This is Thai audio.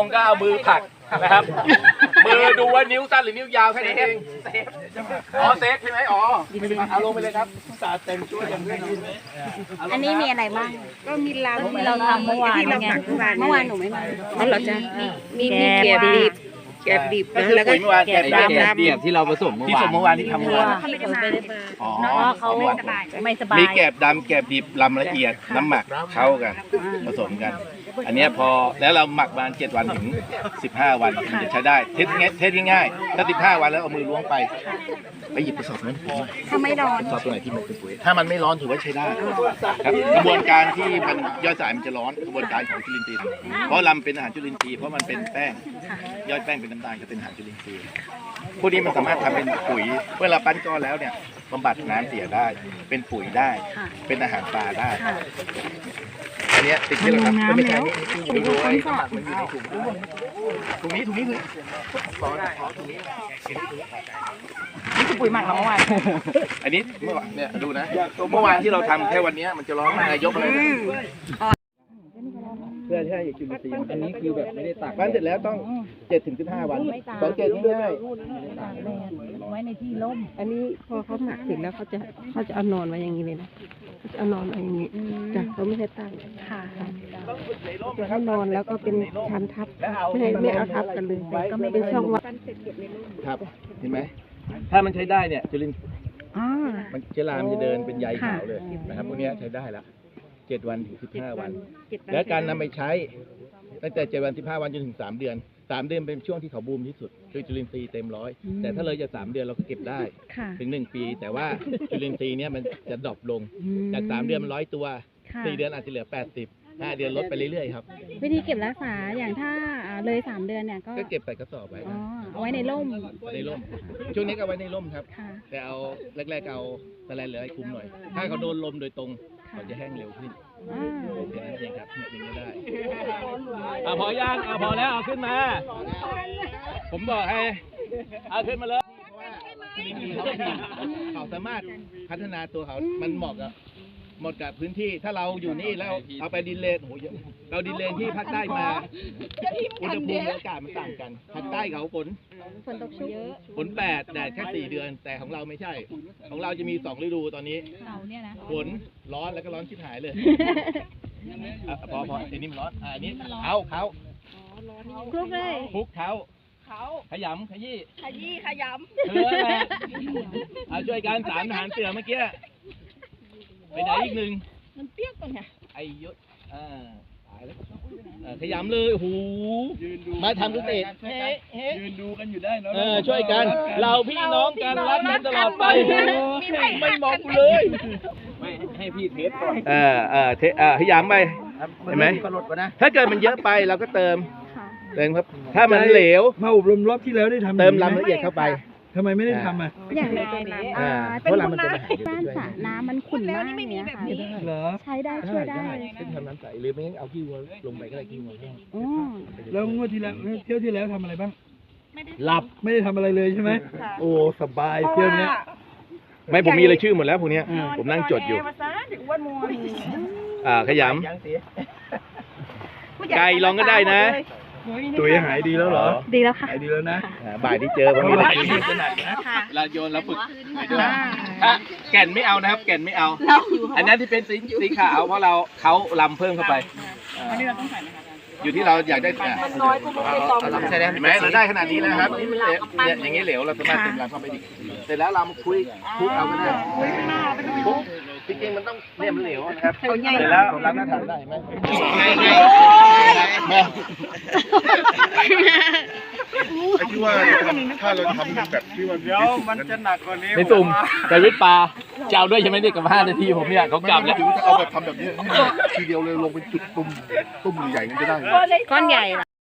งก็เอามือผลักนะครับ มือดูว่านิ้วสั้นหรือนิ้วยาวแค่นั้นเองอ๋อเซฟใช่ไหมอ๋อเอาลงไปเลยครับสาเต็มช่วยอย่างนี้อันนี้มีอะไรบ้าง ก็มีลาวที่เราทำเมื่อวานที่เราไงหมักเมื่อวานเมื่อวานหนูไม่มาอ๋อเหรอจ๊ะมีมีแกแกบบดิดิบบแกบดิบก็นะคือแล้วก็ปุ๋ยเมื่อวานแกบแกบดำดำเดียบที่เราผสมเมื่อที่วาส่นงเมื่อวานที่ทำเมื่อวานเขาไม่ได้มาอ๋อเพราะว่าเขาไม่สบายมีแกบดำแกบดิบลำละเอียดน้ำหมักเข้ากัน ผสมกัน อันเนี้ยพอแล้วเราหมักประมาณ7วันถึง 15 วันมันจะใช้ได้เทสง่ายเทสง่ายๆถ้า 15 วันแล้วเอามือล้วงไป ไปหยิบกระสอบนั้นผมถ้าไม่ร้อนกระสอบตัวไหนที่มันเป็นปุ๋ยถ้ามันไม่ร้อนถือว่าใช้ได้ครับกระบวนการที่มันย่อยสลายมันจะร้อนกระบวนการของจุลินทรีย์เพราะลำเป็นอาหารจุลินทรีย์เพราะมันเป็นแป้งย่อยแป้งเป็นน้ำตาลก็เป็นอาหารจุลินทรีย์พวกนี้มันสามารถทำเป็นปุ๋ยเวลาปั้นก้อนแล้วเนี่ยบำบัดน้ำเสียได้ เป็นปุ๋ยได้ค่ะเป็นอาหารปลาได้ค่ะ อันเนี้ยติดที่เราทำก็ไม่ใช่นี่ถุนี่งดูมือไว้ค่ะมันอยู่ในถุงถุงนี้ถุงนี้คือขอขอถุงนี้นี่คือปุ๋ยหมักของเมื่อวานอันนี้เมื่อวานเนี่ยดูนะเมื่อวานที่เราทำแค่วันเนี้ยมันจะร้องนายกเลยเพื่อให้จุลินทรีย์อันนี้คือแบบไม่ได้ตักปั้นเสร็จแล้วต้องเจ็ดถึงสิบห้าวันสังเกตง่ายไว้ในที่ร่มอันนี้พอเขาหมักเสร็จแล้วเขาจะเขาจะเอานอนไว้อย่างนี้เลยนะ เขาจะเอานอนไว้อย่างนี้จ้ะเขาไม่ให้ตั้งค่ะจะให้นอนแล้วก็เป็นชั้นทับแล้วเอาไม่ให้ไม่เอาทับกันเลยก็ไม่เป็นช่องว่างครับ เห็นไหม ถ้ามันใช้ได้เนี่ยจุลินอ่า มันเชื้อรามันจะเดินเป็นใยขาวเลยนะครับพวกเนี้ยใช้ได้ละเจ็ดวันถึงสิบห้าวัน และการนำไปใช้ตั้งแต่เจ็ดวันสิบห้าวันจนถึงสามเดือน สามเดือนเป็นช่วงที่เขาบูมที่สุด คือจุลินทรีย์เต็มร้อย แต่ถ้าเลยจากสามเดือนเราก็เก็บได้ ค่ะ ถึงหนึ่งปี แต่ว่าจุลินทรีย์เนี่ยมันจะดรอปลง จากสามเดือนมันร้อยตัวค่ะ สี่เดือนอาจจะเหลือแปดสิบห้าเดือนลดไปเรื่อยๆครับ วิธีเก็บรักษาอย่างถ้าอ่าเลยสามเดือนเนี่ยก็ก็เก็บใส่กระสอบไว้อ๋อเอาไว้ในร่มในร่ม ช่วงนี้ก็ไว้ในร่มครับ ค่ะแต่เอาแรกๆเอาตะแลนเหลือให้คุ้มหน่อย ถ้าเขาโดนลมโดยตรง ค่ะเขาจะแห้งเร็วขึ้นอ่าแค่ นั้นเองครับเนี่ยอย่างนี้ได้อะพอย่างอะพอแล้วเอาขึ้นมา ผมบอกให้ เอาขึ้นมาเลยจุลินทรีย์เขาดีเขาสามารถพัฒนาตัวเขา มันเหมาะกับเหมาะกับพื้นที่ถ้าเราอยู่นี่แล้วเอาไปดินเลนโอ้โหเยอะเราดินเลนที่ภาคใต้มาอุณหภูมิอากาศมันต่างกันภาคใต้เขาฝนฝนตกชุกเยอะฝนแปดแดดแค่สี่เดือน แต่ของเราไม่ใช่ ของเราจะมีสองฤดูตอนนี้เราเนี่ยนะฝนร้อนแล้วก็ร้อนชิบหายเลยอะพอพออันนี้มันร้อนอะอันนี้เขาเขาคลุกเลยคลุกเขาเขาขยำขยี้ขยี้ขยเออแหละเอาช่วยกันสามทหารเสือเมื่อกี้ ไปไหนอีกหนึ่งมันเปรี้ยวก่อนไงไอ้ยศอ่าตายแล้วเออขยำเลยโอ้โหมาทำเกษตรเฮ้เฮ้ยืนดูกันอยู่ได้เนาะเออช่วยกัน เราพี่น้องกันรักกันตลอดไปไม่มองกูเลยไม่ให้พี่เทสก่อนเออเออเทเออขยำไป เห็นไหม กระโดดก่อนนะถ้าเกิดมันเยอะไปเราก็เติมค่ะเติมครับ ถ้ามันเหลว มาอบรมรอบที่แล้วได้ทำเติมอย่างลำนี้ละไหเอียดเข้าไป ทำไมไม่ได้ทำอะ อย่างอ่าอ่าเพเป็นราะห้องลำมันเป็นอาหารน้ำบ้านสระน้ำมันขุ่นมากอย่างเงี้ยค่ะเหรอ ใช้ได้ช่วยได้เป็นทำน้ำใสหรือไม่งั้นเอาขี้วัวลงไปก็ได้ขี้วัวแห้งอ๋อแล้วงวดที่แล้วเที่ยวที่แล้วทำอะไรบ้างหลับไม่ได้ทำอะไรเลยใช่ไหมโอ้สบายเที่ยวเนี้ยไม่ผมมีรายชื่อหมดแล้วพวกเนี้ยอืมผมนั่งจดอยู่อ่าขยำไก่ลองก็ได้นะ ตุ๋ยหายดีแล้วเหรอ ดีแล้วค่ะ หายดีแล้วนะอ่าบ่ายที่เจอผมมีรายชื่อค่ะเราโยนเราฝึกไปด้วยอะแก่นไม่เอานะครับ แก่นไม่เอา อันนั้นที่เป็นสีสีขาวเพราะเราเขาลำเพิ่มเข้าไปอันนี้เราต้องใส่ไหมครับอยู่ที่เราอยากได้มันน้อยก็ไม่ต้องลำใช่ไหมเห็นไหมเราได้ขนาดนี้แล้วครับนี่มันเหลวเนี่ยอย่างนี้เหลวเราสามารถเติมลำเข้าไปอีกเสร็จแล้วเรามาคุยคลุกเอาก็ได้คลุกจริงๆมันต้องเนี่ยมันเหลวนะครับเสร็จแล้วเราก็ทำได้ไหม แม่ไอ้ที่ว่าถ้าเราทำแบบที่ว่าเดี๋ยวมันจะหนักกว่านี้ในตุ่มแต่วิทย์ปลาจะเอาด้วยใช่ไหมเนี่ยกับห้านาทีผมเนี่ยเขากลับแล้วถึงจะเอาแบบทำแบบนี้ทีเดียวเลยลงเป็นจุดตุ่มตุ่มใหญ่ๆมันจะได้ไหมก้อนใหญ่